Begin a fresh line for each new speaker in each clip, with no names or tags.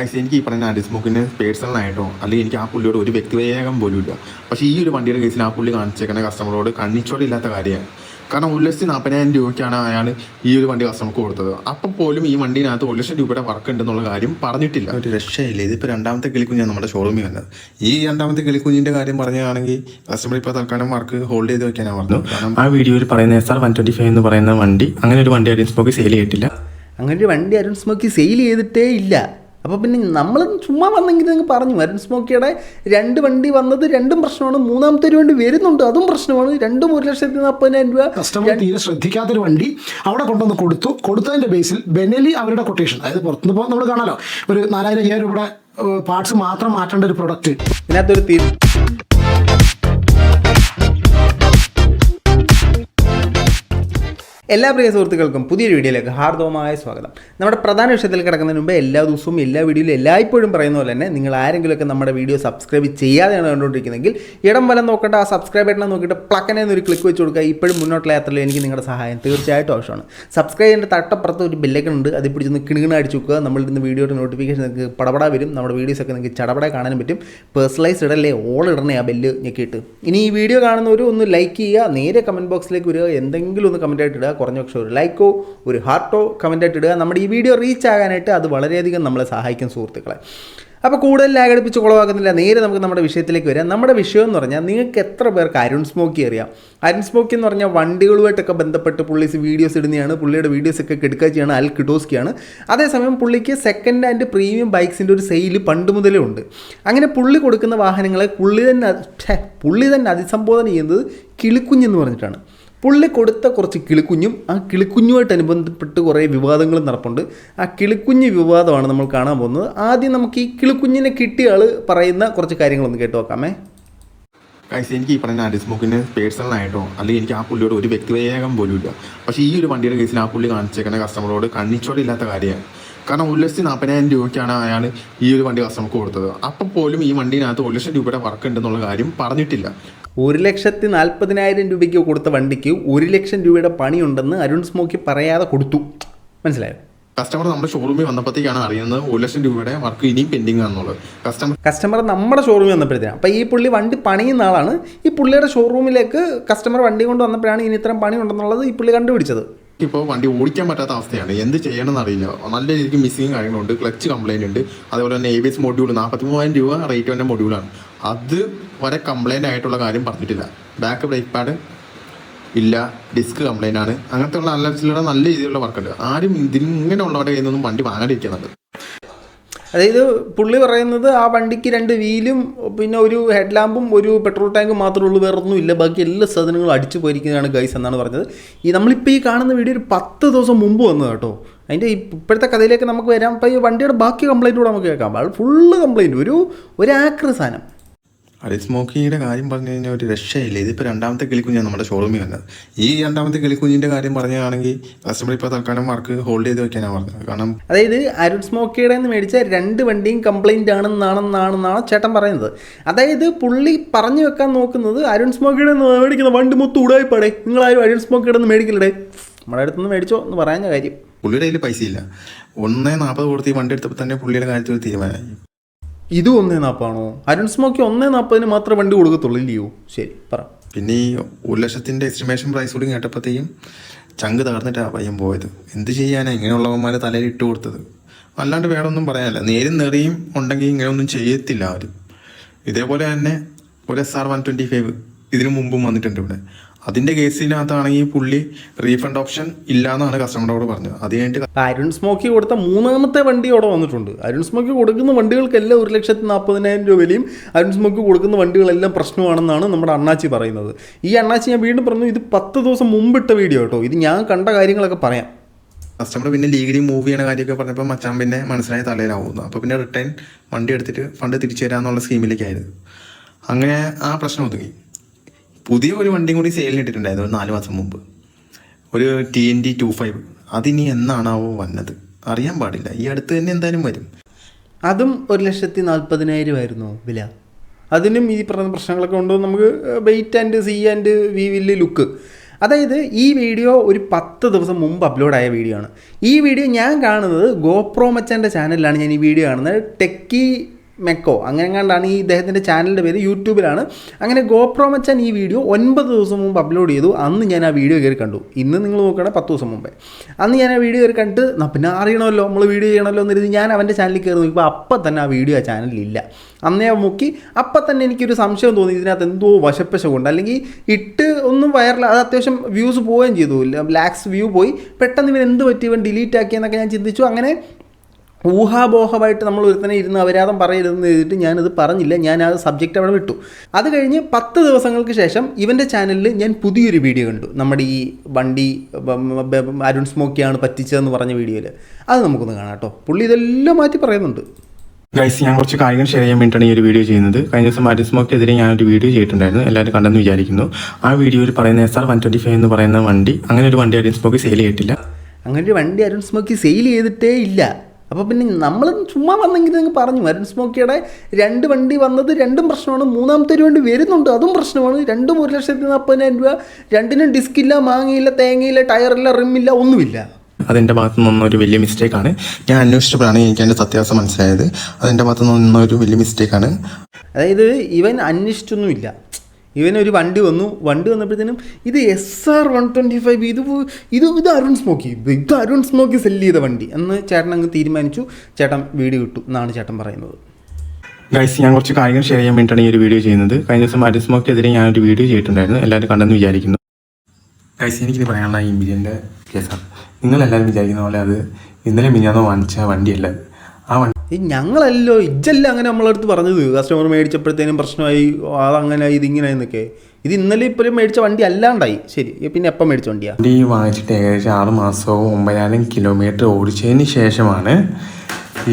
കൈസ് എനിക്ക് ഈ പറഞ്ഞ അരിസ്മോക്കിന് പേഴ്സണലായിട്ടോ അല്ലെങ്കിൽ എനിക്ക് ആ പുള്ളിയോട് ഒരു വ്യക്തിവേഗം പോലും ഇല്ല. പക്ഷേ ഈ ഒരു വണ്ടിയുടെ കേസിൽ ആ പുള്ളി കാണിച്ചേക്കുന്ന കസ്റ്റമറോട് കണ്ണിച്ചോടില്ലാത്ത കാര്യമാണ്. കാരണം ഒരു ലക്ഷത്തി നാൽപ്പതിനായിരം രൂപയ്ക്കാണ് അയാൾ ഈ ഒരു വണ്ടി കസ്റ്റമർക്ക് കൊടുത്തത്. അപ്പം പോലും ഈ വണ്ടിനകത്ത് ഒരു ലക്ഷം രൂപയുടെ വർക്ക് ഉണ്ടെന്നുള്ള കാര്യം പറഞ്ഞിട്ടില്ല. ഒരു രക്ഷയില്ല. ഇതിപ്പോൾ രണ്ടാമത്തെ കിളിക്കുഞ്ഞാണ് നമ്മുടെ ഷോറൂമിൽ വന്നത്. ഈ രണ്ടാമത്തെ കിളിക്കുഞ്ഞിന്റെ കാര്യം പറഞ്ഞതാണെങ്കിൽ കസ്റ്റമർ ഇപ്പോൾ തൽക്കാലം വർക്ക് ഹോൾഡ് ചെയ്ത് വെക്കാനാണ് പറഞ്ഞു കാരണം
ആ വീഡിയോയിൽ പറയുന്ന S R one twenty five എന്ന് പറയുന്ന വണ്ടി അങ്ങനെ ഒരു വണ്ടി അരുൺ സ്മോക്ക് സെയിൽ ചെയ്തിട്ടില്ല.
അങ്ങനെ ഒരു വണ്ടി അരുൺ സ്മോക്ക് സെയിൽ ചെയ്തിട്ടേ ഇല്ല. അപ്പോൾ പിന്നെ നമ്മൾ ചുമ്മാ വന്നെങ്കിൽ നിങ്ങൾ പറഞ്ഞു. അരുൺ സ്മോക്കിയുടെ രണ്ട് വണ്ടി വന്നത് രണ്ടും പ്രശ്നമാണ്. മൂന്നാമത്തെ ഒരു വണ്ടി വരുന്നുണ്ട്. അതും പ്രശ്നമാണ്. രണ്ടും ഒരു ലക്ഷത്തി നാൽപ്പതിനായിരം രൂപ.
കസ്റ്റമർ തീരെ ശ്രദ്ധിക്കാത്തൊരു വണ്ടി അവിടെ കൊണ്ടുവന്ന് കൊടുത്തു. കൊടുത്തതിന്റെ ബേസിൽ ബെനലി അവരുടെ കൊട്ടേഷൻ അതായത് പുറത്തുനിന്ന് പോകാൻ നമ്മൾ കാണാലോ. ഒരു നാലായിരം അയ്യായിരം രൂപയുടെ പാർട്സ് മാത്രം മാറ്റേണ്ട ഒരു പ്രൊഡക്റ്റ്
ഇതിനകത്തൊരു എല്ലാ പ്രിയ സുഹൃത്തുക്കൾക്കും പുതിയൊരു വീഡിയോയിലേക്ക് ഹാർദവമായ സ്വാഗതം. നമ്മുടെ പ്രധാന വിഷയത്തിൽ കിടക്കുന്നതിന് മുമ്പ് എല്ലാ ദിവസവും എല്ലാ വീഡിയോയിലും എല്ലായ്പ്പോഴും പറയുന്ന പോലെ തന്നെ നിങ്ങൾ ആരെങ്കിലുമൊക്കെ നമ്മുടെ വീഡിയോ സബ്സ്ക്രൈബ് ചെയ്യാതെയാണ് കണ്ടുകൊണ്ടിരിക്കുന്നതെങ്കിൽ ഇടം വലം നോക്കട്ടെ ആ സബ്സ്ക്രൈബ് ബട്ടൺ നോക്കിയിട്ട് പ്ലക്കനെ ഒരു ക്ലിക്ക് വെച്ച് കൊടുക്കുക. ഇപ്പോഴും മുന്നോട്ടുള്ള യാത്രയിൽ എനിക്ക് നിങ്ങളുടെ സഹായം തീർച്ചയായിട്ടും ആവശ്യമാണ്. സബ്സ്ക്രൈബ് ചെയ്യേണ്ട തട്ടപ്പുറത്ത് ഒരു ബെല്ലൈക്കൺ ഉണ്ട്. അത് പിടിച്ചൊന്ന് കിണുകിണ അടിച്ചു വെക്കുക. നമ്മൾ ഇന്ന് വീഡിയോയുടെ നോട്ടിഫിക്കേഷൻ നിങ്ങൾക്ക് പടപട വരും. നമ്മുടെ വീഡിയോസൊക്കെ നിങ്ങൾക്ക് ചടപട കാണാനും പറ്റും. പേഴ്സണലൈസ് ഇടല്ലേ? ഓൾ ഇടണേ ആ ബെല്ല് ഞെക്കിയിട്ട്. ഇനി ഈ വീഡിയോ കാണുന്നവർ ഒന്ന് ലൈക്ക് ചെയ്യുക. നേരെ കമന്റ് ബോക്സിലേക്ക് വരിക. എന്തെങ്കിലും ഒന്ന് കമന്റായിട്ട് ഇടുക. കുറഞ്ഞ പക്ഷേ ഒരു ലൈക്കോ ഒരു ഹാർട്ടോ കമന്റ് ആയിട്ട് ഇടുക. നമ്മുടെ ഈ വീഡിയോ റീച്ച് ആകാനായിട്ട് അത് വളരെയധികം നമ്മളെ സഹായിക്കും സുഹൃത്തുക്കളെ. അപ്പോൾ കൂടുതൽ ലാഗടിപ്പിച്ച് കുളവാക്കുന്നില്ല. നേരെ നമുക്ക് നമ്മുടെ വിഷയത്തിലേക്ക് വരാം. നമ്മുടെ വിഷയം എന്ന് പറഞ്ഞാൽ നിങ്ങൾക്ക് എത്ര പേർക്ക് അരുൺ സ്മോക്കി അറിയാം? അരുൺ സ്മോക്കി എന്ന് പറഞ്ഞാൽ വണ്ടികളുമായിട്ടൊക്കെ ബന്ധപ്പെട്ട് പുള്ളി വീഡിയോസ് ഇടുന്നതാണ് പുള്ളിയുടെ വീഡിയോസ് ഒക്കെ ചെയ്യാണ് അൽ കിഡോസ്കിയാണ്. അതേസമയം പുള്ളിക്ക് സെക്കൻഡ് ഹാൻഡ് പ്രീമിയം ബൈക്സിന്റെ ഒരു സെയിൽ പണ്ട് മുതലേ ഉണ്ട്. അങ്ങനെ പുള്ളി കൊടുക്കുന്ന വാഹനങ്ങളെ പുള്ളി തന്നെ പുള്ളി തന്നെ അതിസംബോധന ചെയ്യുന്നത് കിളിക്കുഞ്ഞെന്ന് പറഞ്ഞിട്ടാണ്. പുള്ളി കൊടുത്ത കുറച്ച് കിളിക്കുഞ്ഞും ആ കിളിക്കുഞ്ഞുമായിട്ട് അനുബന്ധപ്പെട്ട് കുറേ വിവാദങ്ങളും നടപ്പുണ്ട്. ആ കിളിക്കുഞ്ഞ് വിവാദമാണ് നമ്മൾ കാണാൻ പോകുന്നത്. ആദ്യം നമുക്ക് ഈ കിളിക്കുഞ്ഞിനെ കിട്ടിയ ആൾ പറയുന്ന കുറച്ച് കാര്യങ്ങളൊന്ന് കേട്ട് നോക്കാമേ.
കൈസ് എനിക്ക് ഈ പറയുന്ന അരിസ്മുക്കിന് പേഴ്സണലായിട്ടോ അല്ലെങ്കിൽ എനിക്ക് ആ പുള്ളിയോട് ഒരു വ്യക്തിവേഗം പോലും ഇല്ല. പക്ഷേ ഈ ഒരു വണ്ടിയുടെ കേസിൽ ആ പുള്ളി കാണിച്ചേക്കുന്ന കസ്റ്റമറോട് കണ്ണിച്ചോടില്ലാത്ത കാര്യമാണ്. കാരണം ഒരു ലക്ഷത്തി നാൽപ്പതിനായിരം രൂപയ്ക്കാണ് അയാൾ ഈ ഒരു വണ്ടി കസ്റ്റമർക്ക് കൊടുത്തത്. അപ്പം പോലും ഈ വണ്ടിനകത്ത് ഒരു ലക്ഷം രൂപയുടെ വർക്ക് ഉണ്ടെന്നുള്ള കാര്യം പറഞ്ഞിട്ടില്ല.
ഒരു ലക്ഷത്തി നാൽപ്പതിനായിരം രൂപയ്ക്ക് കൊടുത്ത വണ്ടിക്ക് ഒരു ലക്ഷം രൂപയുടെ പണിയുണ്ടെന്ന് അരുൺ സ്മോക്കി പറയാതെ കൊടുത്തു. മനസ്സിലായോ?
കസ്റ്റമർ നമ്മുടെ ഷോറൂമിൽ വന്നപ്പോഴത്തേക്കാണ് അറിയുന്നത് ഒരു ലക്ഷം രൂപയുടെ വർക്ക് ഇനിയും പെൻഡിങ് ആണെന്നുള്ളത്. കസ്റ്റമർ
കസ്റ്റമർ നമ്മുടെ ഷോറൂമിൽ വന്നപ്പോഴത്തേക്കും അപ്പോൾ ഈ പുള്ളി വണ്ടി പണിയുന്ന ആളാണ്. ഈ പുള്ളിയുടെ ഷോറൂമിലേക്ക് കസ്റ്റമർ വണ്ടി കൊണ്ട് വന്നപ്പോഴാണ് ഇനി ഇത്രയും പണി ഉണ്ടെന്നുള്ളത് ഈ പുള്ളി കണ്ടുപിടിച്ചത്.
ഇപ്പോൾ വണ്ടി ഓടിക്കാൻ പറ്റാത്ത അവസ്ഥയാണ്. എന്ത് ചെയ്യണമെന്ന് അറിയില്ല നല്ല രീതിക്ക് മിസ്സിങ് കാര്യങ്ങളുണ്ട്. ക്ലച്ച് കംപ്ലൈന്റ് ഉണ്ട്. അതുപോലെ തന്നെ എ ബി എസ് മൊഡ്യൂൾ നാൽപ്പത്തി മൂവായിരം രൂപ റേറ്റ് വന്ന മൊഡ്യൂളാണ് അത് വരെ കംപ്ലൈന്റ് ആയിട്ടുള്ള കാര്യം പറഞ്ഞിട്ടില്ല. ബാക്ക് ബ്രേക്ക് പാഡ് ഇല്ല. ഡിസ്ക് കംപ്ലൈന്റ് ആണ്. അങ്ങനത്തെ ഉള്ള നല്ല നല്ല രീതിയിലുള്ള വർക്കുണ്ട് ആരും ഇതിന് ഇങ്ങനെയുള്ളവരുടെ കയ്യിൽ നിന്നും വണ്ടി വാങ്ങാതിരിക്കുന്നുണ്ട്.
അതായത് പുള്ളി പറയുന്നത് ആ വണ്ടിക്ക് രണ്ട് വീലും പിന്നെ ഒരു ഹെഡ് ലാമ്പും ഒരു പെട്രോൾ ടാങ്കും മാത്രമേ ഉള്ളൂ വേറെ ഒന്നും ഇല്ല ബാക്കി എല്ലാ സാധനങ്ങളും അടിച്ചു പോയിരിക്കുന്നതാണ് ഗൈസ് എന്നാണ് പറഞ്ഞത്. ഈ നമ്മളിപ്പോൾ ഈ കാണുന്ന വീഡിയോ ഒരു പത്ത് ദിവസം മുമ്പ് വന്നത് കേട്ടോ. അതിന്റെ ഇപ്പോഴത്തെ കഥയിലേക്ക് നമുക്ക് വരാം. അപ്പോൾ ഈ വണ്ടിയുടെ ബാക്കി കംപ്ലൈന്റ് കൂടെ നമുക്ക് കേൾക്കാം. അത് ഫുള്ള് കംപ്ലൈന്റ് ഒരു ഒരു ആക്രി സാധനം.
അരിസ്മോക്കിയുടെ കാര്യം പറഞ്ഞു കഴിഞ്ഞാൽ ഒരു രക്ഷയില്ല. ഇതിപ്പോൾ രണ്ടാമത്തെ കിളിക്കുഞ്ഞാണ് നമ്മുടെ ഷോറൂമിൽ വന്നത്. ഈ രണ്ടാമത്തെ കിളിക്കുഞ്ഞിന്റെ കാര്യം പറയുകയാണെങ്കിൽ കസ്റ്റമർ ഇപ്പോൾ തൽക്കാലം വർക്ക് ഹോൾഡ് ചെയ്ത് വെക്കാനാണ് പറഞ്ഞത്. കാരണം
അതായത് അരുൺ സ്മോക്കിയുടെ നിന്ന് മേടിച്ച രണ്ട് വണ്ടിയും കംപ്ലൈന്റ് ആണെന്നാണെന്നാണെന്നാണ് ചേട്ടൻ പറയുന്നത്. അതായത് പുള്ളി പറഞ്ഞു വെക്കാൻ നോക്കുന്നത് അരുൺ സ്മോക്കിയുടെ നിന്ന് മേടിക്കുന്ന വണ്ടി മൊത്തം ഉടായിപ്പാടേ. നിങ്ങളാരും അരുൺ സ്മോക്കിയുടെ നിന്ന് മേടിക്കില്ലേ നമ്മുടെ അടുത്തുനിന്ന് മേടിച്ചോ എന്ന് പറയുന്ന കാര്യം.
പുള്ളിയുടെ കയ്യിൽ പൈസ ഇല്ല ഒന്നേ നാൽപ്പത് കൊടുത്ത് ഈ വണ്ടി എടുത്തപ്പോൾ തന്നെ പുള്ളിയുടെ കാര്യത്തിൽ തീരുമാനമായി.
ഇതും ഒന്നേ നാപ്പാണോ? അരുൺ സ്മോക്കി ഒന്നേ നാൽപ്പതിന് മാത്രം വണ്ടി കൊടുക്കത്തുള്ളൂ ഇല്ലയോ ശരി പറ.
പിന്നെ ഈ ഒരു ലക്ഷത്തിന്റെ എസ്റ്റിമേഷൻ പ്രൈസ് കൂടി കേട്ടപ്പോഴത്തേക്കും ചങ്ക് തകർന്നിട്ടാണ് പയ്യൻ പോയത്. എന്ത് ചെയ്യാനാണ് ഇങ്ങനെയുള്ളവന്മാരെ തലയിൽ ഇട്ട് കൊടുത്തത്? അല്ലാണ്ട് വേറെ ഒന്നും പറയാനില്ല. നേരും നെറിയും ഉണ്ടെങ്കിൽ ഇങ്ങനെയൊന്നും ചെയ്യത്തില്ല ആരും. ഇതേപോലെ തന്നെ ഒരു S R one twenty five ഇതിനു മുമ്പും വന്നിട്ടുണ്ട് ഇവിടെ. അതിന്റെ കേസിനകത്താണെങ്കിൽ പുള്ളി റീഫണ്ട് ഓപ്ഷൻ ഇല്ല എന്നാണ് കസ്റ്റമറോട് പറഞ്ഞത്. അത് കഴിഞ്ഞിട്ട്
അരുൺ സ്മോക്കി കൊടുത്ത മൂന്നാമത്തെ വണ്ടി അവിടെ വന്നിട്ടുണ്ട്. അരുൺ സ്മോക്കി കൊടുക്കുന്ന വണ്ടികൾക്കെല്ലാം ഒരു ലക്ഷത്തി നാൽപ്പതിനായിരം രൂപ വിലയും അരുൺ സ്മോക്കി കൊടുക്കുന്ന വണ്ടികളെല്ലാം പ്രശ്നമാണെന്നാണ് നമ്മുടെ അണ്ണാച്ചി പറയുന്നത്. ഈ അണ്ണാച്ചി ഞാൻ വീണ്ടും പറഞ്ഞു ഇത് പത്ത് ദിവസം മുമ്പിട്ട വീഡിയോ കേട്ടോ. ഇത് ഞാൻ കണ്ട കാര്യങ്ങളൊക്കെ പറയാം.
കസ്റ്റമർ പിന്നെ ലീഗലി മൂവ് ചെയ്യണ കാര്യമൊക്കെ പറഞ്ഞപ്പോൾ മച്ചാൻ പിന്നെ മനസ്സിലായി തലയിലാവുന്നു. അപ്പോൾ പിന്നെ റിട്ടേൺ വണ്ടി എടുത്തിട്ട് ഫണ്ട് തിരിച്ചു തരാമെന്നുള്ള സ്കീമിലേക്കായിരുന്നു അങ്ങനെ ആ പ്രശ്നം ഒതുങ്ങി. പുതിയ ഒരു വണ്ടിയും കൂടി സെയിലിന് ഇട്ടിട്ടുണ്ടായിരുന്നു നാല് മാസം മുമ്പ്. ഒരു T N D two five അതിനി എന്നാണാവോ വന്നത്? അറിയാൻ പാടില്ല. ഈ അടുത്ത് തന്നെ എന്തായാലും വരും.
അതും ഒരു ലക്ഷത്തി നാൽപ്പതിനായിരം ആയിരുന്നു വില. അതിനും ഈ പറഞ്ഞ പ്രശ്നങ്ങളൊക്കെ ഉണ്ടോ നമുക്ക് wait and see and we will look അതായത് ഈ വീഡിയോ ഒരു പത്ത് ദിവസം മുമ്പ് അപ്ലോഡായ വീഡിയോ ആണ്. ഈ വീഡിയോ ഞാൻ കാണുന്നത് ഗോപ്രോ മച്ചാന്റെ ചാനലിലാണ് ഞാൻ ഈ വീഡിയോ കാണുന്നത്. ടെക്കി മെക്കോ. അങ്ങനെ കണ്ടാണ് ഈ ഇദ്ദേഹത്തിന്റെ ചാനലിന്റെ പേര് യൂട്യൂബിലാണ്. അങ്ങനെ ഗോപ്രോ മച്ചാൻ ഈ വീഡിയോ ഒൻപത് ദിവസം മുമ്പ് അപ്ലോഡ് ചെയ്തു. അന്ന് ഞാൻ ആ വീഡിയോ കയറി കണ്ടു. ഇന്ന് നിങ്ങൾ നോക്കണേ പത്ത് ദിവസം മുമ്പേ. അന്ന് ഞാൻ ആ വീഡിയോ കയറി കണ്ട് "ന്നാ പിന്നെ അറിയണമല്ലോ നമ്മൾ വീഡിയോ ചെയ്യണമല്ലോ എന്ന് ഞാൻ അവന്റെ ചാനലിൽ കയറി നോക്കിയപ്പോൾ അപ്പം തന്നെ ആ വീഡിയോ ആ ചാനലിലില്ല. അന്നേ മുക്കി അപ്പം തന്നെ എനിക്കൊരു സംശയം തോന്നി. ഇതിനകത്ത് എന്തോ വശപ്പശമുണ്ട് അല്ലെങ്കിൽ ഇട്ട് ഒന്നും വൈറൽ അത് അത്യാവശ്യം വ്യൂസ് പോവുകയും ചെയ്തു. ലാക്സ് വ്യൂ പോയി. പെട്ടെന്ന് ഇവൻ എന്ത് പറ്റി? ഇവൻ ഡിലീറ്റ് ആക്കിയെന്നൊക്കെ ഞാൻ ചിന്തിച്ചു. അങ്ങനെ ഊഹാപോഹമായിട്ട് നമ്മൾ ഒരുത്തനെ ഇരുന്ന് അപരാധം പറയരുതെന്ന് എഴുതിയിട്ട് ഞാനത് പറഞ്ഞില്ല. ഞാൻ ആ സബ്ജക്റ്റ് അവിടെ വിട്ടു. അത് കഴിഞ്ഞ് പത്ത് ദിവസങ്ങൾക്ക് ശേഷം ഇവന്റെ ചാനലിൽ ഞാൻ പുതിയൊരു വീഡിയോ കണ്ടു. നമ്മുടെ ഈ വണ്ടി അരുൺ സ്മോക്കിയാണ് പറ്റിച്ചതെന്ന് പറഞ്ഞ വീഡിയോയിൽ അത് നമുക്കൊന്ന് കാണാം കേട്ടോ. പുള്ളി ഇതെല്ലാം മാറ്റി പറയുന്നുണ്ട്.
ഗൈസ് ഞാൻ കുറച്ച് കാര്യങ്ങൾ ഷെയർ ചെയ്യാൻ വേണ്ടിയിട്ടാണ് ഈ ഒരു വീഡിയോ ചെയ്യുന്നത്. കഴിഞ്ഞ ദിവസം മാറ്റി സ്മോക്കെതിരെ ഞാനൊരു വീഡിയോ ചെയ്തിട്ടുണ്ടായിരുന്നു. എല്ലാവരും കണ്ടെന്ന് വിചാരിക്കുന്നു. ആ വീഡിയോയിൽ പറയുന്ന S R one twenty five എന്ന് പറയുന്ന വണ്ടി അങ്ങനെ ഒരു വണ്ടി അരുൺ സ്മോക്ക് സെയിൽ ചെയ്തിട്ടില്ല.
അങ്ങനെ ഒരു വണ്ടി അരുൺ സ്മോക്കി സെയിൽ ചെയ്തിട്ടേ ഇല്ല. അപ്പോൾ പിന്നെ നമ്മൾ ചുമ്മാ വന്നെങ്കിൽ നിങ്ങൾ പറഞ്ഞു അരുൺ സ്മോക്കിയുടെ രണ്ട് വണ്ടി വന്നത് രണ്ടും പ്രശ്നമാണ് മൂന്നാമത്തെ ഒരു വണ്ടി വരുന്നുണ്ട് അതും പ്രശ്നമാണ്. രണ്ടും ഒരു ലക്ഷത്തി നാൽപ്പതിനായിരം രൂപ രണ്ടിനും ഡിസ്കില്ല മാങ്ങയില്ല തേങ്ങയില്ല ടയറില്ല റിമ്മില്ല ഒന്നുമില്ല.
അതെന്റെ ഭാഗത്തു ഒരു വലിയ മിസ്റ്റേക്കാണ്
ഞാൻ അന്വേഷിച്ചപ്പോഴാണ് എനിക്ക് അതിന്റെ സത്യാവസ്ഥ മനസ്സിലായത്. അതെന്റെ ഭാഗത്ത് നിന്നൊരു വലിയ മിസ്റ്റേക്കാണ്
അതായത് ഇവൻ അന്വേഷിച്ചൊന്നുമില്ല. ഇവനൊരു വണ്ടി വന്നു. വണ്ടി വന്നപ്പോഴത്തേനും ഇത് S R one twenty five ഇത് ഇത് ഇത് അരുൺ സ്മോക്കി. ഇത് അരുൺ സ്മോക്കി സെല്ല് ചെയ്ത വണ്ടി. എന്ന് ചേട്ടൻ അങ്ങ് തീരുമാനിച്ചു. ചേട്ടൻ വീഡിയോ ഇട്ടു എന്നാണ് ചേട്ടൻ പറയുന്നത്.
ഗൈസ് ഞാൻ കുറച്ച് കാര്യങ്ങൾ ഷെയർ ചെയ്യാൻ വേണ്ടിയിട്ടാണ് ഈ ഒരു വീഡിയോ ചെയ്യുന്നത്. കഴിഞ്ഞ ദിവസം അരുൺ സ്മോക്കിനെതിരെ ഒരു വീഡിയോ ചെയ്തിട്ടുണ്ടായിരുന്നു. എല്ലാവരും കണ്ടെന്ന് വിചാരിക്കുന്നു. ഗൈസ് എനിക്കിത് പറയാനുള്ള ഈ ഇമ്പിരിയന്റെ കേസാണ് നിങ്ങളെല്ലാവരും വിചാരിക്കുന്ന പോലെ അത് ഇന്നലെ മിനിഞ്ഞാന്ന് വാങ്ങിച്ച വണ്ടിയല്ല. ആ വണ്ടി
ഈ ഞങ്ങളല്ലോ ഇജ്ജല്ല അങ്ങനെ നമ്മളടുത്ത് പറഞ്ഞത്. കസ്റ്റമർ മേടിച്ചപ്പോഴത്തേനും പ്രശ്നമായി അതങ്ങനെ ഇതിങ്ങനെ എന്നൊക്കെ. ഇത് ഇന്നലെ ഇപ്പോഴും മേടിച്ച വണ്ടി അല്ലാണ്ടായി. ശരി പിന്നെ എപ്പം മേടിച്ച വണ്ടിയാ?
വണ്ടി വാങ്ങിച്ചിട്ട് ഏകദേശം ആറ് മാസവും ഒമ്പതിനായിരം കിലോമീറ്റർ ഓടിച്ചതിന് ശേഷമാണ്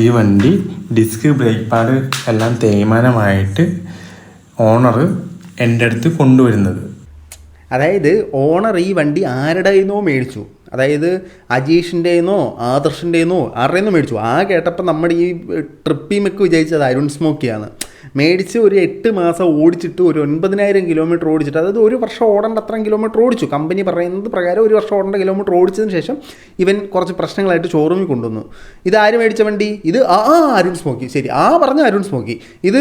ഈ വണ്ടി ഡിസ്ക് ബ്രേക്ക് പാഡ് എല്ലാം തേയ്മാനമായിട്ട് ഓണർ എന്റെ അടുത്ത് കൊണ്ടുവരുന്നത്.
അതായത് ഓണർ ഈ വണ്ടി ആരുടെ നിന്നോ മേടിച്ചു. അതായത് അജീഷിന്റെന്നോ ആദർശിന്റെന്നോ ആരുടെയെന്നോ മേടിച്ചു. ആ കേട്ടപ്പോൾ നമ്മുടെ ഈ ട്രിപ്പിമൊക്കെ വിചാരിച്ചത് അരുൺ സ്മോക്കിയാണ്. മേടിച്ച് ഒരു എട്ട് മാസം ഓടിച്ചിട്ട് ഒരു ഒൻപതിനായിരം കിലോമീറ്റർ ഓടിച്ചിട്ട് അതായത് ഒരു വർഷം ഓടേണ്ട അത്രയും കിലോമീറ്റർ ഓടിച്ചു. കമ്പനി പറയുന്നത് പ്രകാരം ഒരു വർഷം ഓടേണ്ട കിലോമീറ്റർ ഓടിച്ചതിന് ശേഷം ഇവൻ കുറച്ച് പ്രശ്നങ്ങളായിട്ട് ഷോറൂമിൽ കൊണ്ടുവന്നു. ഇത് ആര് മേടിച്ച വണ്ടി? ഇത് ആ അരുൺ സ്മോക്കി. ശരി ആ പറഞ്ഞ അരുൺ സ്മോക്കി. ഇത്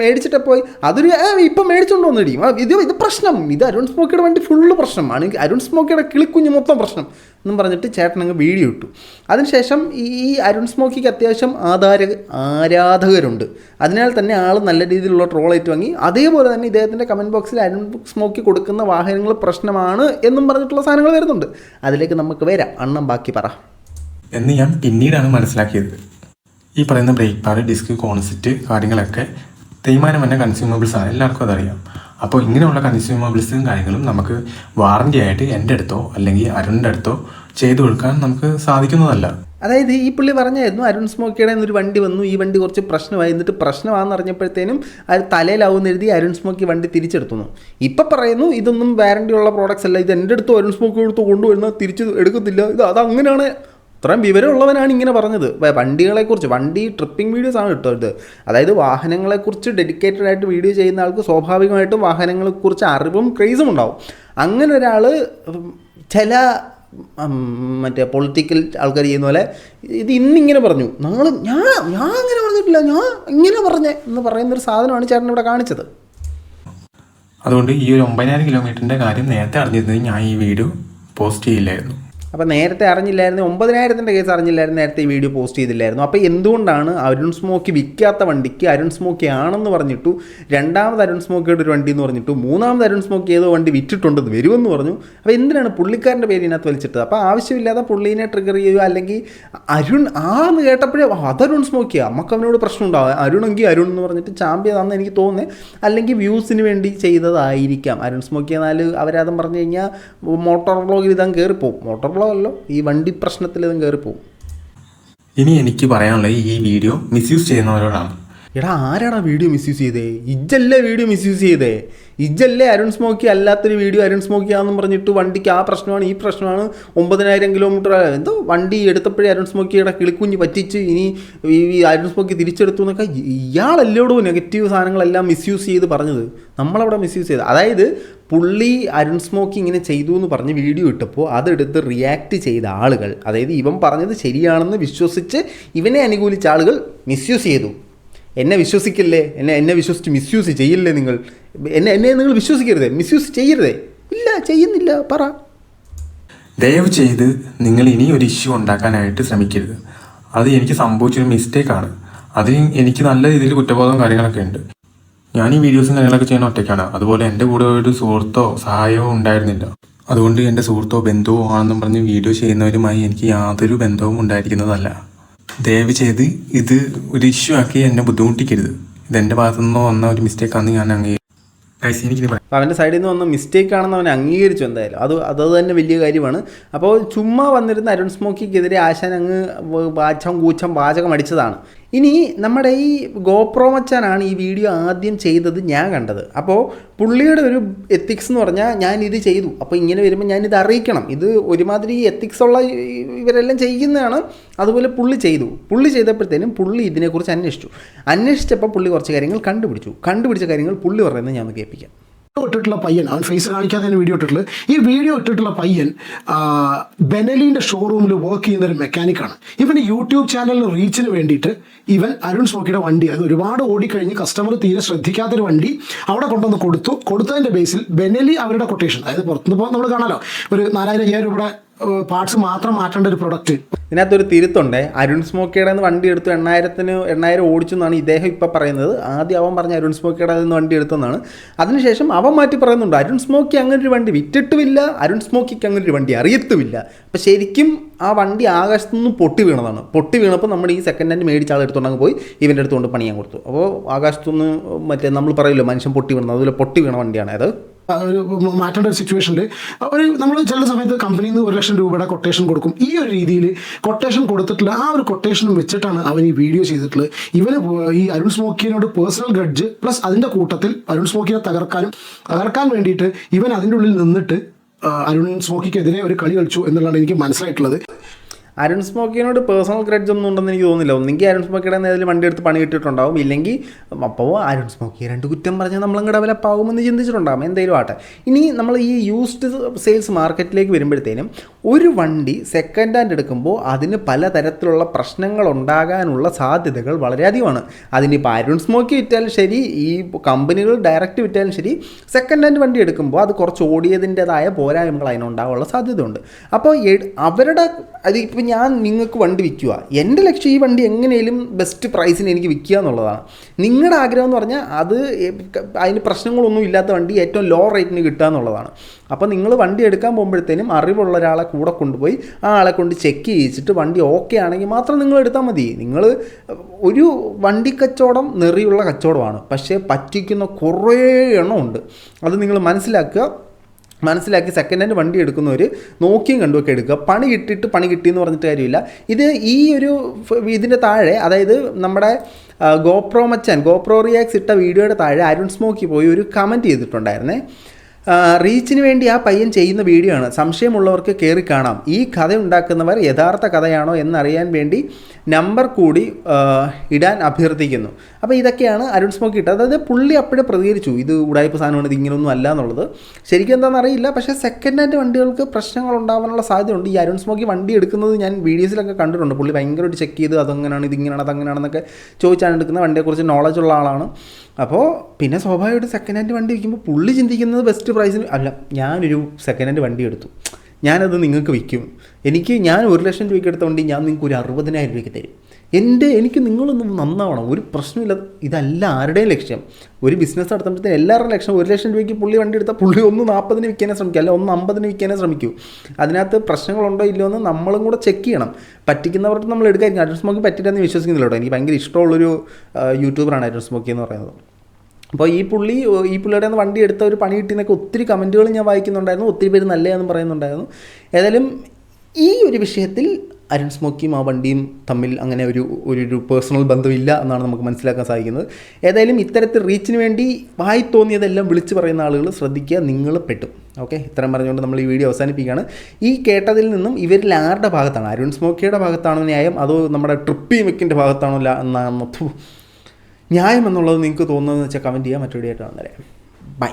മേടിച്ചിട്ട് പോയി. അതൊരു ഇപ്പം മേടിച്ചുകൊണ്ട് വന്നിടി. ഇത് ഇത് പ്രശ്നം. ഇത് അരുൺ സ്മോക്കിയുടെ വണ്ടി ഫുള്ള് പ്രശ്നം ആണെങ്കിൽ അരുൺ സ്മോക്കിയുടെ കിളിക്കുഞ്ഞ് മൊത്തം പ്രശ്നം. എന്നും പറഞ്ഞിട്ട് ചേട്ടൻ അങ്ങ് വീഡിയോ ഇട്ടു. അതിനുശേഷം ഈ അരുൺ സ്മോക്കിക്ക് അത്യാവശ്യം ആധാര ആരാധകരുണ്ട്. അതിനാൽ തന്നെ ആൾ നല്ല രീതിയിലുള്ള ട്രോൾ ഏറ്റുവാങ്ങി അതേപോലെ തന്നെ ഇദ്ദേഹത്തിന്റെ കമന്റ് ബോക്സിൽ അരുൺ സ്മോക്കി കൊടുക്കുന്ന വാഹനങ്ങൾ പ്രശ്നമാണ് എന്നും പറഞ്ഞിട്ടുള്ള സാധനങ്ങൾ വരുന്നുണ്ട്. അതിലേക്ക് നമുക്ക് വരാം. അണ്ണം ബാക്കി പറ.
എന്ന് ഞാൻ പിന്നീടാണ് മനസ്സിലാക്കിയത്. ഈ പറയുന്ന ബ്രേക്ക് പാഡ് ഡിസ്ക് കോൺസെറ്റ് കാര്യങ്ങളൊക്കെ തേയ്മാനം തന്നെ കൺസ്യൂമബിൾസ് ആണ് എല്ലാവർക്കും അതറിയാം. അപ്പോൾ ഇങ്ങനെയുള്ള കൺസ്യൂമബിൾസും കാര്യങ്ങളും നമുക്ക് വാറണ്ടി ആയിട്ട് എന്റെ അടുത്തോ അല്ലെങ്കിൽ അരുണിന്റെ അടുത്തോ ചെയ്തു കൊടുക്കാൻ നമുക്ക് സാധിക്കുന്നതല്ല.
അതായത് ഈ പുള്ളി പറഞ്ഞായിരുന്നു അരുൺ സ്മോക്കിയുടെ ഒരു വണ്ടി വന്നു. ഈ വണ്ടി കുറച്ച് പ്രശ്നമായി. എന്നിട്ട് പ്രശ്നമാണെന്ന് അറിഞ്ഞപ്പോഴത്തേനും അത് തലയിലാവുമെന്ന് എഴുതി അരുൺ സ്മോക്കി വണ്ടി തിരിച്ചെടുത്തുന്നു ഇപ്പം പറയുന്നു ഇതൊന്നും വാറണ്ടി ഉള്ള പ്രോഡക്റ്റ്സ് അല്ല. ഇത് എന്റെ അടുത്ത് അരുൺ സ്മോക്കി എടുത്ത് കൊണ്ടുവരുന്ന തിരിച്ച് എടുക്കത്തില്ല. ഇത് അത് അങ്ങനെയാണ് ഇത്രയും വിവരമുള്ളവനാണ് ഇങ്ങനെ പറഞ്ഞത്. വണ്ടികളെക്കുറിച്ച് വണ്ടി ട്രിപ്പിംഗ് വീഡിയോസ് ആണ് ഇട്ടത് അതായത് വാഹനങ്ങളെക്കുറിച്ച് ഡെഡിക്കേറ്റഡ് ആയിട്ട് വീഡിയോ ചെയ്യുന്ന ആൾക്ക് സ്വാഭാവികമായിട്ടും വാഹനങ്ങളെക്കുറിച്ച് അറിവും ക്രേസും ഉണ്ടാവും. അങ്ങനെ ഒരാൾ ചില മറ്റേ പൊളിറ്റിക്കൽ ആൾക്കാർ ചെയ്യുന്ന പോലെ ഇത് ഇന്നിങ്ങനെ പറഞ്ഞു. നാളെ ഞാൻ ഞാൻ അങ്ങനെ പറഞ്ഞിട്ടില്ല ഞാൻ ഇങ്ങനെ പറഞ്ഞേ എന്ന് പറയുന്നൊരു സാധനമാണ് ചേട്ടൻ ഇവിടെ കാണിച്ചത്.
അതുകൊണ്ട് ഈ ഒരു ഒമ്പതിനായിരം കിലോമീറ്ററിന്റെ കാര്യം നേരത്തെ അറിഞ്ഞിരുന്നെങ്കിൽ ഞാൻ ഈ വീഡിയോ പോസ്റ്റ് ചെയ്യില്ലായിരുന്നു.
അപ്പോൾ നേരത്തെ അറിഞ്ഞില്ലായിരുന്നു ഒമ്പതിനായിരത്തിന്റെ കേസ് അറിഞ്ഞില്ലായിരുന്നു നേരത്തെ ഈ വീഡിയോ പോസ്റ്റ് ചെയ്തില്ലായിരുന്നു. അപ്പോൾ എന്തുകൊണ്ടാണ് അരുൺ സ്മോക്കി വിൽക്കാത്ത വണ്ടിക്ക് അരുൺ സ്മോക്കി ആണെന്ന് പറഞ്ഞിട്ടു രണ്ടാമത് അരുൺ സ്മോക്കിയുടെ ഒരു വണ്ടി എന്ന് പറഞ്ഞിട്ടു മൂന്നാമത് അരുൺ സ്മോക്കി ഏതോ വണ്ടി വിറ്റിട്ടുണ്ടെന്ന് വരുമെന്ന് പറഞ്ഞു. അപ്പോൾ എന്തിനാണ് പുള്ളിക്കാരന്റെ പേര് ഇതിനകത്ത് വലിച്ചിട്ടത്? അപ്പോൾ ആവശ്യമില്ലാതെ പുള്ളീനെ ട്രിഗർ ചെയ്യുക അല്ലെങ്കിൽ അരുൺ ആ കേട്ടപ്പോഴേ "ആ, അത് അരുൺ സ്മോക്കി നമുക്ക് അവനോട് പ്രശ്നം ഉണ്ടാവും അരുണെങ്കിൽ അരുൺ എന്ന് പറഞ്ഞിട്ട് ചാമ്പ്യതാണെന്ന് എനിക്ക് തോന്നുന്നത് അല്ലെങ്കിൽ വ്യൂസിന് വേണ്ടി ചെയ്തതായിരിക്കാം. അരുൺ സ്മോക്കി എന്നാൽ അവരാദം പറഞ്ഞു കഴിഞ്ഞാൽ മോട്ടോർ വ്ളോഗിൽ ഇതാൻ കയറിപ്പോവും മോട്ടോർ വ്ളോഗ് അല്ലോ ഈ വണ്ടി പ്രശ്നത്തിൽ ഇതും കയറിപ്പോവും
ഇനി എനിക്ക് പറയാനുള്ളത് ഈ വീഡിയോ മിസ്യൂസ് ചെയ്യുന്നവരോടാണ്.
എടാ ആരാടാ വീഡിയോ മിസ്യൂസ് ചെയ്തേ? ഇജ്ജല്ലേ വീഡിയോ മിസ്യൂസ് ചെയ്തേ? ഇജ്ജല്ലേ അരുൺ സ്മോക്കി അല്ലാത്തൊരു വീഡിയോ അരുൺ സ്മോക്കി ആണെന്ന് പറഞ്ഞിട്ട് വണ്ടിക്ക് ആ പ്രശ്നമാണ് ഈ പ്രശ്നമാണ്. ഒമ്പതിനായിരം കിലോമീറ്റർ എന്തോ വണ്ടി എടുത്തപ്പോഴേ അരുൺ സ്മോക്കിയുടെ കിളിക്കുഞ്ഞ് പറ്റിച്ച് ഇനി ഈ ഈ അരുൺ സ്മോക്കി തിരിച്ചെടുത്തു എന്നൊക്കെ ഇയാളല്ലോടോ നെഗറ്റീവ് സാധനങ്ങളെല്ലാം മിസ്യൂസ് ചെയ്ത് പറഞ്ഞത്. നമ്മളവിടെ മിസ്യൂസ് ചെയ്ത് അതായത് പുള്ളി അരുൺ സ്മോക്കി ഇങ്ങനെ ചെയ്തു എന്ന് പറഞ്ഞ് വീഡിയോ ഇട്ടപ്പോൾ അതെടുത്ത് റിയാക്ട് ചെയ്ത ആളുകൾ അതായത് ഇവൻ പറഞ്ഞത് ശരിയാണെന്ന് വിശ്വസിച്ച് ഇവനെ അനുകൂലിച്ച ആളുകൾ മിസ്യൂസ് ചെയ്തു. എന്നെ വിശ്വസിക്കില്ലേ? എന്നെ എന്നെ വിശ്വസിച്ച് മിസ്യൂസ് ചെയ്യില്ലേ നിങ്ങൾ? എന്നെ എന്നെ നിങ്ങൾ വിശ്വസിക്കരുതേ മിസ്യൂസ് ചെയ്യരുതേ. ഇല്ല ചെയ്യുന്നില്ല പറ.
ദയവ് ചെയ്ത് നിങ്ങൾ ഇനി ഒരു ഇഷ്യൂ ഉണ്ടാക്കാനായിട്ട് ശ്രമിക്കരുത്. അത് എനിക്ക് സംഭവിച്ചൊരു മിസ്റ്റേക്കാണ് അതിന് എനിക്ക് നല്ല രീതിയിൽ കുറ്റബോധവും കാര്യങ്ങളൊക്കെ ഉണ്ട്. ഞാൻ ഈ വീഡിയോസും കാര്യങ്ങളൊക്കെ ചെയ്യുന്ന ഒറ്റയ്ക്കാണ്. അതുപോലെ എന്റെ കൂടെ ഒരു സുഹൃത്തോ സഹായമോ ഉണ്ടായിരുന്നില്ല. അതുകൊണ്ട് എന്റെ സുഹൃത്തോ ബന്ധുവോ ആണെന്നും പറഞ്ഞ് വീഡിയോ ചെയ്യുന്നവരുമായി എനിക്ക് യാതൊരു ബന്ധവും ഉണ്ടായിരിക്കുന്നതല്ല. ദയവ് ചെയ്ത് ഇത് ഒരു ഇഷ്യൂ ആക്കി എന്നെ ബുദ്ധിമുട്ടിക്കരുത്. ഇത് എന്റെ ഭാഗത്തു നിന്ന് വന്ന ഒരു മിസ്റ്റേക്കാണെന്ന് ഞാൻ
അംഗീകരിക്കും അവന്റെ സൈഡിൽ നിന്ന് വന്ന മിസ്റ്റേക്ക് ആണെന്ന് അവൻ അംഗീകരിച്ചു എന്തായാലും. അത് അത് തന്നെ വലിയ കാര്യമാണ്. അപ്പോൾ ചുമ്മാ വന്നിരുന്ന അരുൺ സ്മോക്കിക്കെതിരെ ആശാൻ അങ്ങ് വാച്ചം കൂച്ചം വാചകം അടിച്ചതാണ്. ഇനി നമ്മുടെ ഈ ഗോപ്രോ മച്ചാനാണ് ഈ വീഡിയോ ആദ്യം ചെയ്തത് ഞാൻ കണ്ടത്. അപ്പോൾ പുള്ളിയുടെ ഒരു എത്തിക്സ് എന്ന് പറഞ്ഞാൽ ഞാൻ ഇത് ചെയ്തു. അപ്പോൾ ഇങ്ങനെ വരുമ്പോൾ ഞാൻ ഇത് അറിയിക്കണം. ഇത് ഒരുമാതിരി എത്തിക്സ് ഉള്ള ഈ- ഇവരെല്ലാം ചെയ്യുന്നതാണ്. അതുപോലെ പുള്ളി ചെയ്തു. പുള്ളി ചെയ്തപ്പോഴത്തേനും പുള്ളി ഇതിനെക്കുറിച്ച് അന്വേഷിച്ചു. അന്വേഷിച്ചപ്പോൾ പുള്ളി കുറച്ച് കാര്യങ്ങൾ കണ്ടുപിടിച്ചു. കണ്ടുപിടിച്ച കാര്യങ്ങൾ പുള്ളി പറയുന്നത് ഞാൻ ഒന്ന് കേൾപ്പിക്കാം.
ഇട്ടിട്ടുള്ള പയ്യൻ അവൻ ഫേസ് കാണിക്കാതെ വീഡിയോ ഇട്ടിട്ടുള്ളത്. ഈ വീഡിയോ ഇട്ടിട്ടുള്ള പയ്യൻ ബെനലിന്റെ ഷോറൂമിൽ വർക്ക് ചെയ്യുന്ന ഒരു മെക്കാനിക്കാണ് ഇവന് യൂട്യൂബ് ചാനലിൽ റീച്ചിന് വേണ്ടിയിട്ട് ഇവൻ അരുൺ സ്മോക്കിയുടെ വണ്ടി അത് ഒരുപാട് ഓടിക്കഴിഞ്ഞ് കസ്റ്റമർ തീരെ ശ്രദ്ധിക്കാത്തൊരു വണ്ടി അവിടെ കൊണ്ടുവന്ന് കൊടുത്തു. കൊടുത്തതിന്റെ ബേസിൽ ബെനലി അവരുടെ കൊട്ടേഷൻ അതായത് പുറത്തുനിന്ന് നമ്മൾ കാണാലോ. ഒരു നാലായിരം അയ്യായിരം രൂപയുടെ പാർട്സ് മാത്രം മാറ്റേണ്ട ഒരു പ്രൊഡക്റ്റ്
ഇതിനകത്തൊരു തിരുത്തുണ്ട്. അരുൺ സ്മോക്കിയുടെ നിന്ന് വണ്ടി എടുത്തു. എണ്ണായിരത്തിന് എണ്ണായിരം ഓടിച്ചു എന്നാണ് ഇദ്ദേഹം ഇപ്പോൾ പറയുന്നത്. ആദ്യം അവൻ പറഞ്ഞ അരുൺ സ്മോക്കിയുടെ നിന്ന് വണ്ടി എടുത്തെന്നാണ്. അതിനുശേഷം അവൻ മാറ്റി പറയുന്നുണ്ട്. അരുൺ സ്മോക്കി അങ്ങനെ ഒരു വണ്ടി വിറ്റിട്ടുമില്ല. അരുൺ സ്മോക്കിക്ക് അങ്ങനെ ഒരു വണ്ടി അറിയത്തുമില്ല. അപ്പം ശരിക്കും ആ വണ്ടി ആകാശത്തു നിന്ന് പൊട്ടി വീണതാണ്. പൊട്ടി വീണപ്പോൾ നമ്മൾ ഈ സെക്കൻഡ് ഹാൻഡ് മേടിച്ച ആൾ എടുത്തുകൊണ്ടങ്ങ് പോയി. ഇവന്റെ അടുത്തുകൊണ്ട് പണിയാൻ കൊടുത്തു. അപ്പോൾ ആകാശത്തുനിന്ന് മറ്റേ നമ്മൾ പറയില്ലോ മനുഷ്യൻ പൊട്ടി വീണത്. അതുപോലെ പൊട്ടി വീണ വണ്ടിയാണ്. അത്
ഒരു മാറ്റേണ്ട ഒരു സിറ്റുവേഷനിൽ ഒരു നമ്മൾ ചില സമയത്ത് കമ്പനിയിൽ നിന്ന് ഒരു ലക്ഷം രൂപയുടെ കൊട്ടേഷൻ കൊടുക്കും. ഈ ഒരു രീതിയിൽ കൊട്ടേഷൻ കൊടുത്തിട്ടുള്ള ആ ഒരു കൊട്ടേഷൻ വെച്ചിട്ടാണ് അവൻ ഈ വീഡിയോ ചെയ്തിട്ടുള്ളത്. ഇവന് ഈ അരുൺ സ്മോക്കിയനോട് പേഴ്സണൽ ഗഡ്ജ് പ്ലസ് അതിന്റെ കൂട്ടത്തിൽ അരുൺ സ്മോക്കിയെ തകർക്കാനും തകർക്കാൻ വേണ്ടിയിട്ട് ഇവൻ അതിന്റെ ഉള്ളിൽ നിന്നിട്ട് അരുൺ സ്മോക്കിക്കെതിരെ ഒരു കളി കളിച്ചു എന്നുള്ളതാണ് എനിക്ക് മനസ്സിലായിട്ടുള്ളത്.
അരുൺ സ്മോക്കിനോട് പേഴ്സണൽ ക്രെഡിറ്റ് ഒന്നും ഉണ്ടെന്ന് എനിക്ക് തോന്നുന്നില്ല. ഒന്നെങ്കിൽ അരുൺ സ്മോക്കിയുടെ ഏതെങ്കിലും വണ്ടി എടുത്ത് പണി കിട്ടിയിട്ടുണ്ടാവും. ഇല്ലെങ്കിൽ അപ്പോൾ അരുൺ സ്മോക്കി രണ്ട് കുറ്റം പറഞ്ഞാൽ നമ്മളങ്ങ് ഡെവലപ്പ് ആകുമെന്ന് ചിന്തിച്ചിട്ടുണ്ടാകും എന്തെങ്കിലും ആട്ടെ. ഇനി നമ്മൾ ഈ യൂസ്ഡ് സെയിൽസ് മാർക്കറ്റിലേക്ക് വരുമ്പോഴത്തേനും ഒരു വണ്ടി സെക്കൻഡ് ഹാൻഡ് എടുക്കുമ്പോൾ അതിന് പലതരത്തിലുള്ള പ്രശ്നങ്ങൾ ഉണ്ടാകാനുള്ള സാധ്യതകൾ വളരെയധികമാണ്. അതിനിപ്പോൾ അരുൺ സ്മോക്കി വിറ്റാലും ശരി ഈ കമ്പനികൾ ഡയറക്റ്റ് വിറ്റാലും ശരി സെക്കൻഡ് ഹാൻഡ് വണ്ടി എടുക്കുമ്പോൾ അത് കുറച്ച് ഓടിയതിന്റെതായ പോരായ്മകൾ അതിനുണ്ടാകാനുള്ള സാധ്യതയുണ്ട്. അപ്പോൾ അവരുടെ അത് ഇപ്പോൾ ഞാൻ നിങ്ങൾക്ക് വണ്ടി വിൽക്കുക എന്റെ ലക്ഷ്യം ഈ വണ്ടി എങ്ങനെയും ബെസ്റ്റ് പ്രൈസിന് എനിക്ക് വിൽക്കുക എന്നുള്ളതാണ്. നിങ്ങളുടെ ആഗ്രഹം എന്ന് പറഞ്ഞാൽ അത് അതിന് പ്രശ്നങ്ങളൊന്നും ഇല്ലാത്ത വണ്ടി ഏറ്റവും ലോ റേറ്റിന് കിട്ടുക എന്നുള്ളതാണ്. അപ്പോൾ നിങ്ങൾ വണ്ടി എടുക്കാൻ പോകുമ്പോഴത്തേനും അറിവുള്ള ഒരാളെ കൂടെ കൊണ്ടുപോയി ആ ആളെ കൊണ്ട് ചെക്ക് ചെയ്യിച്ചിട്ട് വണ്ടി ഓക്കെ ആണെങ്കിൽ മാത്രം നിങ്ങൾ എടുത്താൽ മതി. നിങ്ങൾ ഒരു വണ്ടി കച്ചവടം നെറിയുള്ള കച്ചവടമാണ്. പക്ഷേ പറ്റിക്കുന്ന കുറേ എണ്ണമുണ്ട് അത് നിങ്ങൾ മനസ്സിലാക്കുക. മനസ്സിലാക്കി സെക്കൻഡ് ഹാൻഡ് വണ്ടി എടുക്കുന്നവർ നോക്കിയും കണ്ടുമൊക്കെ എടുക്കുക. പണി കിട്ടിയിട്ട് പണി കിട്ടിയെന്ന് പറഞ്ഞിട്ട് കാര്യമില്ല. ഇത് ഈ ഒരു ഇതിന്റെ താഴെ അതായത് നമ്മുടെ ഗോപ്രോ മച്ചാൻ ഗോപ്രോ റിയാക്സ് ഇട്ട വീഡിയോയുടെ താഴെ അരുൺ സ്മോക്കി പോയി ഒരു കമന്റ് ചെയ്തിട്ടുണ്ടായിരുന്നേ. റീച്ചിന് വേണ്ടി ആ പയ്യൻ ചെയ്യുന്ന വീഡിയോ ആണ്. സംശയമുള്ളവർക്ക് കയറി കാണാം. ഈ കഥ ഉണ്ടാക്കുന്നവർ യഥാർത്ഥ കഥയാണോ എന്നറിയാൻ വേണ്ടി നമ്പർ കൂടി ഇടാൻ അഭ്യർത്ഥിക്കുന്നു. അപ്പോൾ ഇതൊക്കെയാണ് അരുൺ സ്മോക്ക് ഇട്ടത്. അതായത് പുള്ളി അപ്പോഴേ പ്രതികരിച്ചു. ഇത് ഉടായ്പ സാധനമാണ് ഇത് ഇങ്ങനെയൊന്നും അല്ല എന്നുള്ളത്. ശരിക്കും എന്താണെന്ന് അറിയില്ല. പക്ഷേ സെക്കൻഡ് ഹാൻഡ് വണ്ടികൾക്ക് പ്രശ്നങ്ങൾ ഉണ്ടാവാനുള്ള സാധ്യതയുണ്ട്. ഈ അരുൺ സ്മോക്കി വണ്ടി എടുക്കുന്നത് ഞാൻ വീഡിയോസിലൊക്കെ കണ്ടിട്ടുണ്ട്. പുള്ളി ഭയങ്കരമായിട്ട് ചെക്ക് ചെയ്ത് അതങ്ങനെയാണ് ഇതിങ്ങനെയാണ് അതങ്ങനെയാണെന്നൊക്കെ ചോദിച്ചാണ് എടുക്കുന്നത്. വണ്ടിയെക്കുറിച്ച് നോളജ് ഉള്ള ആളാണ്. അപ്പോൾ പിന്നെ സ്വാഭാവികമായിട്ട് സെക്കൻഡ് ഹാൻഡ് വണ്ടി വിൽക്കുമ്പോൾ പുള്ളി ചിന്തിക്കുന്നത് ബെസ്റ്റ് പ്രൈസിന് അല്ല ഞാനൊരു സെക്കൻഡ് ഹാൻഡ് വണ്ടി എടുത്തു. ഞാനത് നിങ്ങൾക്ക് വിൽക്കും എനിക്ക് ഞാൻ ഒരു ലക്ഷം രൂപയ്ക്ക് എടുത്ത വണ്ടി ഞാൻ നിങ്ങൾക്ക് ഒരു അറുപതിനായിരം രൂപയ്ക്ക് തരും. എന്റെ എനിക്ക് നിങ്ങളൊന്നും നന്നാവണം. ഒരു പ്രശ്നമില്ല. ഇതല്ല ആരുടെയും ലക്ഷ്യം. ഒരു ബിസിനസ് നടത്തുമ്പോഴത്തേന് എല്ലാവരുടെയും ലക്ഷ്യം ഒരു ലക്ഷം രൂപയ്ക്ക് പുള്ളി വണ്ടി എടുത്താൽ പുള്ളി ഒന്ന് നാൽപ്പതിന് വിൽക്കാനേ ശ്രമിക്കുക അല്ല ഒന്ന് അമ്പതിന് വിൽക്കാനേ ശ്രമിക്കൂ. അതിനകത്ത് പ്രശ്നങ്ങളുണ്ടോ ഇല്ലയോ എന്ന് നമ്മളും കൂടെ ചെക്ക് ചെയ്യണം. പറ്റിക്കുന്നവർക്ക് നമ്മൾ എടുക്കാതിരിക്കും അഡ്രസ് മോക്കി പറ്റില്ലെന്ന് വിശ്വസിക്കുന്നില്ല എനിക്ക് ഭയങ്കര ഇഷ്ടമുള്ളൊരു യൂട്യൂബറാണ് അഡ്രസ് മോക്കി എന്ന് പറയുന്നത്. അപ്പോൾ ഈ പുള്ളി ഈ പുള്ളിയുടെ നിന്ന് വണ്ടി എടുത്ത ഒരു പണി കിട്ടിയെന്നൊക്കെ ഒത്തിരി കമന്റുകൾ ഞാൻ വായിക്കുന്നുണ്ടായിരുന്നു. ഒത്തിരി പേര് നല്ലതെന്നും പറയുന്നുണ്ടായിരുന്നു. ഏതായാലും ഈ ഒരു വിഷയത്തിൽ അരുൺ സ്മോക്കിയും ആ വണ്ടിയും തമ്മിൽ അങ്ങനെ ഒരു ഒരു പേഴ്സണൽ ബന്ധമില്ല എന്നാണ് നമുക്ക് മനസ്സിലാക്കാൻ സാധിക്കുന്നത്. ഏതായാലും ഇത്തരത്തിൽ റീച്ചിന് വേണ്ടി വായി തോന്നിയതെല്ലാം വിളിച്ചു പറയുന്ന ആളുകൾ ശ്രദ്ധിക്കുക നിങ്ങൾ പെട്ടും. ഓക്കെ ഇത്രയും പറഞ്ഞുകൊണ്ട് നമ്മൾ ഈ വീഡിയോ അവസാനിപ്പിക്കുകയാണ്. ഈ കേട്ടതിൽ നിന്നും ഇവരിൽ ആരുടെ ഭാഗത്താണ്? അരുൺ സ്മോക്കിയുടെ ഭാഗത്താണോ ന്യായം? അതോ നമ്മുടെ ട്രിപ്പി മെക്കിന്റെ ഭാഗത്താണോ എന്നാണ്? ന്യായം എന്നുള്ളത് നിങ്ങൾക്ക് തോന്നുന്നതെന്ന് വെച്ചാൽ കമന്റ് ചെയ്യാൻ മറ്റൊരു ആയിട്ട് വന്നേരെ ബൈ